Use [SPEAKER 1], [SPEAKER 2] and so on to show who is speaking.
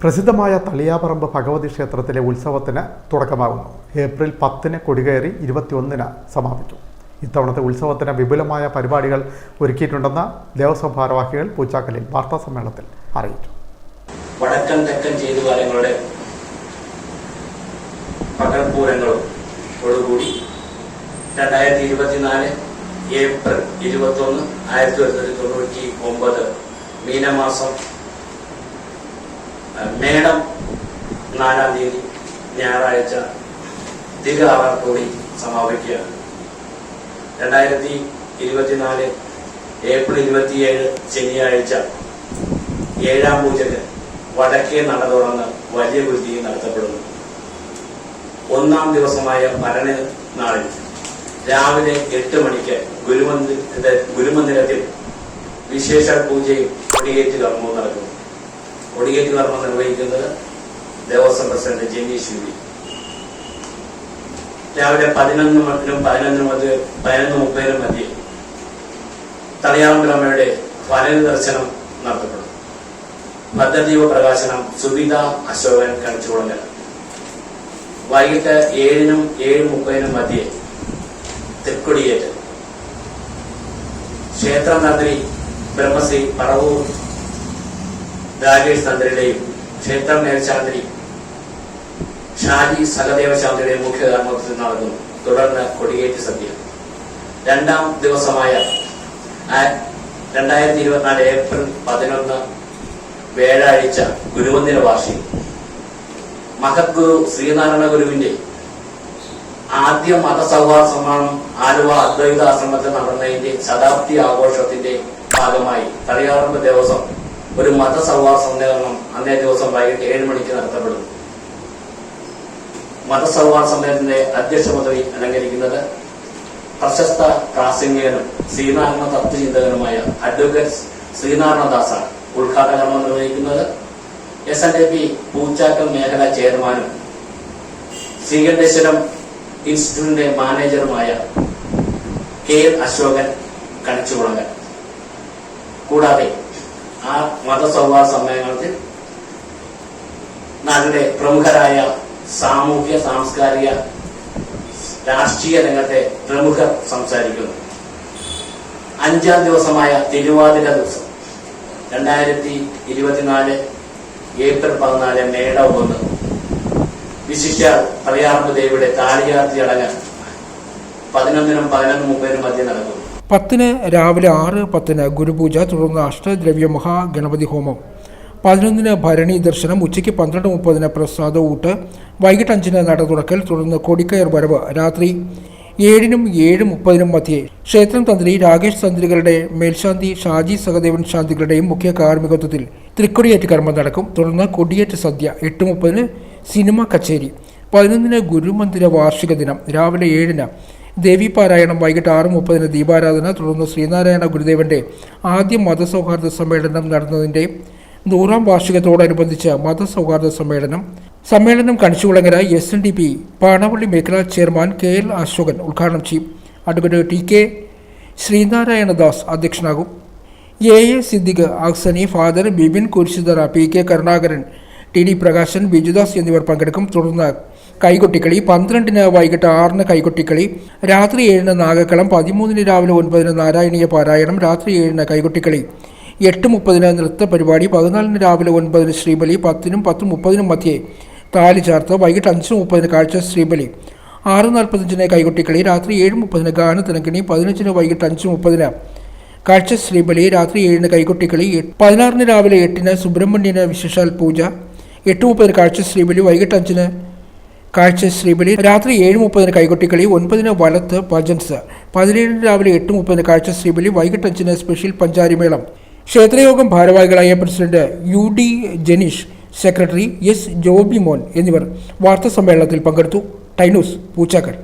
[SPEAKER 1] പ്രസിദ്ധമായ തളിയാപറമ്പ് ഭഗവതി ക്ഷേത്രത്തിലെ ഉത്സവത്തിന് തുടക്കമാകുന്നു. ഏപ്രിൽ പത്തിന് കൊടികയറി ഇരുപത്തിയൊന്നിന് സമാപിക്കും ഇത്തവണത്തെ ഉത്സവത്തിന് വിപുലമായ പരിപാടികൾ ഒരുക്കിയിട്ടുണ്ടെന്ന് ദേവസ്വം ഭാരവാഹികൾ പൂച്ചാക്കലിൽ വാർത്താ സമ്മേളനത്തിൽ അറിയിച്ചു.
[SPEAKER 2] വടക്കൻ തെക്കൻ ചെയ്തുകാലങ്ങളുടെ പകൽപൂരങ്ങളും ഓടുകൂടി രണ്ടായിരത്തി ഇരുപത്തിനാല് ഏപ്രിൽ ഇരുപത്തി ഒന്ന് ആയിരത്തി തൊള്ളായിരത്തി തൊണ്ണൂറ്റി ഒമ്പത് മീനമാസം മേടം നാലാം തീയതി ഞായറാഴ്ച തിക ആറാത്തോടി സമാപിക്കുകയാണ് രണ്ടായിരത്തി ഇരുപത്തിനാല് ഏപ്രിൽ ഇരുപത്തിയേഴ് ശനിയാഴ്ച ഏഴാം പൂജക്ക് വടക്കേ നട തുറന്ന് വലിയ കുരുതി നടത്തപ്പെടുന്നു. ഒന്നാം ദിവസമായ ഭരണ നാളിൽ രാവിലെ എട്ട് മണിക്ക് ഗുരുമന്ദിര ഗുരുമന്ദിരത്തിൽ വിശേഷ പൂജയും കൊടിയേറ്റ് കർമ്മവും നടക്കുന്നു കൊടിയേറ്റ് കർമ്മം നിർവഹിക്കുന്നത് ദേവസ്വം പ്രസിഡന്റ് ജെന്നീഷ് യു രാവിലെ പതിനൊന്ന് മണിനും പതിനൊന്ന് മുതൽ പതിനൊന്ന് മുപ്പതിനും മതി തളിയാറമ്പലമ്മയുടെ വനന ദർശനം നടത്തപ്പെടും. ഭദ്രദീപ പ്രകാശനം സുവിത അശോകൻ കണിച്ചുകുളങ്ങൽ വൈകിട്ട് ഏഴിനും ഏഴ് മുപ്പതിനും മധ്യേ തൃക്കൊടിയേറ്റ്. ക്ഷേത്രം തന്ത്രി ബ്രഹ്മശ്രീ പറവൂർ രാജേഷ് തന്ത്രിയുടെയും ക്ഷേത്രം മേൽശാന്തി ഷാജി സഹദേവ ശാന്തിയുടെയും മുഖ്യ കർമ്മത്തിൽ നടന്നു. തുടർന്ന് കൊടിയേറ്റ് സദ്യ. രണ്ടാം ദിവസമായ രണ്ടായിരത്തി ഇരുപത്തിനാല് ഏപ്രിൽ പതിനൊന്ന് വ്യാഴാഴ്ച ഗുരുവന്ദിന വാർഷികം. മഹദ്ഗുരു ശ്രീനാരായണ ഗുരുവിന്റെ ആദ്യ മതസൗഹാർദ്ദ സമ്മാനം ആലുവ അദ്വൈത ആശ്രമത്തിൽ നടന്നതിന്റെ ശതാബ്ദി ആഘോഷത്തിന്റെ ഭാഗമായി തളിയാറമ്പ് ദേവസ്വം ഒരു മതസൗഹാർദ്ദ സമ്മേളനം അന്നേ ദിവസം വൈകിട്ട് ഏഴ് മണിക്ക് നടത്തപ്പെടുന്നു മതസൗഹാർദ്ദ സമ്മേളനത്തിന്റെ അധ്യക്ഷ പദവി അലങ്കരിക്കുന്നത് പ്രശസ്ത പ്രാസംഗികനും ശ്രീനാരായണ തത്വചിന്തകനുമായ അഡ്വക്കേറ്റ് ശ്രീനാരായണദാസാണ്. ഉദ്ഘാടന കർമ്മം നിർവഹിക്കുന്നത് S N D P Poochakkal മേഖല ചെയർമാനും ശ്രീകണ്ഠേശ്വരം ഇൻസ്റ്റിറ്റ്യൂട്ടിന്റെ മാനേജറുമായ കെ അശോകൻ കണിച്ചുകുളങ്ങൽ കൂടാതെ ആ മതസൗഹാർദ്ദ സമ്മേളനത്തിൽ നാടിന്റെ പ്രമുഖരായ സാമൂഹ്യ സാംസ്കാരിക രാഷ്ട്രീയ രംഗത്തെ പ്രമുഖർ സംസാരിക്കുന്നു. അഞ്ചാം ദിവസമായ തിരുവാതിര ദിവസം രണ്ടായിരത്തി ഇരുപത്തിനാല് ഏപ്രിൽ പതിനാല് മേട ഒന്ന് വിശിഷ്ട പ്രയാർപ്പ് ദേവിയുടെ താലിയാർത്തി ചടങ്ങ് പതിനൊന്നിനും പതിനൊന്ന് മുപ്പതിനും മധ്യ നടക്കുന്നു.
[SPEAKER 3] പത്തിന് രാവിലെ ആറ് പത്തിന് ഗുരുപൂജ തുടർന്ന് അഷ്ടദ്രവ്യ മഹാഗണപതി ഹോമം. പതിനൊന്നിന് ഭരണി ദർശനം ഉച്ചയ്ക്ക് പന്ത്രണ്ട് മുപ്പതിന് പ്രസാദ ഊട്ട് വൈകിട്ട് അഞ്ചിന് നട തുടക്കൽ തുടർന്ന് കൊടിക്കയർ വരവ് രാത്രി ഏഴിനും ഏഴ് മുപ്പതിനും മധ്യേ ക്ഷേത്രം തന്ത്രി രാകേഷ് തന്ത്രികളുടെ മേൽശാന്തി ഷാജി സഹദേവൻ ശാന്തികളുടെയും മുഖ്യ കാർമ്മികത്വത്തിൽ തൃക്കൊടിയേറ്റ് കർമ്മം നടക്കും. തുടർന്ന് കൊടിയേറ്റ് സദ്യ എട്ട് മുപ്പതിന് സിനിമ കച്ചേരി പതിനൊന്നിന് ഗുരുമന്ദിര വാർഷിക ദിനം രാവിലെ ഏഴിന് ദേവീപാരായണം വൈകിട്ട് ആറ് മുപ്പതിന് ദീപാരാധന തുടർന്ന് ശ്രീനാരായണ ഗുരുദേവന്റെ ആദ്യ മതസൗഹാർദ്ദ സമ്മേളനം നടന്നതിന്റെ നൂറാം വാർഷികത്തോടനുബന്ധിച്ച് മതസൗഹാർദ്ദ സമ്മേളനം. സമ്മേളനം Kanichukulangara S N D P Panavally മേഖലാ ചെയർമാൻ കെ എൽ അശോകൻ ഉദ്ഘാടനം ചെയ്യും. Advocate T K Sreenarayanadas അധ്യക്ഷനാകും. A A Siddique Aksani father Bibin Kurishuthara P K Karunakaran T D Prakashan Bijudas എന്നിവർ പങ്കെടുക്കും. തുടർന്ന് കൈകൊട്ടിക്കളി പന്ത്രണ്ടിന് വൈകിട്ട് ആറിന് കൈകൊട്ടിക്കളി രാത്രി ഏഴിന് നാഗക്കളം പതിമൂന്നിന് രാവിലെ ഒൻപതിന് നാരായണീയ പാരായണം രാത്രി ഏഴിന് കൈകൊട്ടിക്കളി. എട്ട് മുപ്പതിന് നൃത്ത പരിപാടി പതിനാലിന് രാവിലെ ഒൻപതിന് ശ്രീബലി പത്തിനും പത്ത് മുപ്പതിനും മധ്യേ താലി ചാർത്ത് വൈകിട്ട് അഞ്ച് മുപ്പതിന് കാഴ്ച ശ്രീബലി. ആറ് നാൽപ്പത്തഞ്ചിന് കൈകൊട്ടിക്കളി രാത്രി ഏഴ് മുപ്പതിന് ഗാനത്തിനക്കിണി പതിനഞ്ചിന് വൈകിട്ട് അഞ്ച് മുപ്പതിന് കാഴ്ച ശ്രീബലി രാത്രി ഏഴിന് കൈകൊട്ടിക്കളി പതിനാറിന് രാവിലെ എട്ടിന് സുബ്രഹ്മണ്യന് വിശേഷാൽ പൂജ എട്ട് മുപ്പതിന് കാഴ്ച ശ്രീബലി വൈകിട്ട് അഞ്ചിന് കാഴ്ച ശ്രീബലി രാത്രി ഏഴ് മുപ്പതിന് കൈകൊട്ടിക്കളി ഒൻപതിന് വലത്ത് ഭജൻസ് പതിനേഴിന് രാവിലെ എട്ട് മുപ്പതിന് കാഴ്ച ശ്രീബലി വൈകിട്ട് അഞ്ചിന് സ്പെഷ്യൽ പഞ്ചാരിമേളം. ക്ഷേത്രയോഗം ഭാരവാഹികളായ president U D Janeesh secretary S Joby Mon എന്നിവർ വാർത്താസമ്മേളനത്തിൽ പങ്കെടുത്തു. ടൈനൂസ് പൂച്ചാക്കൽ.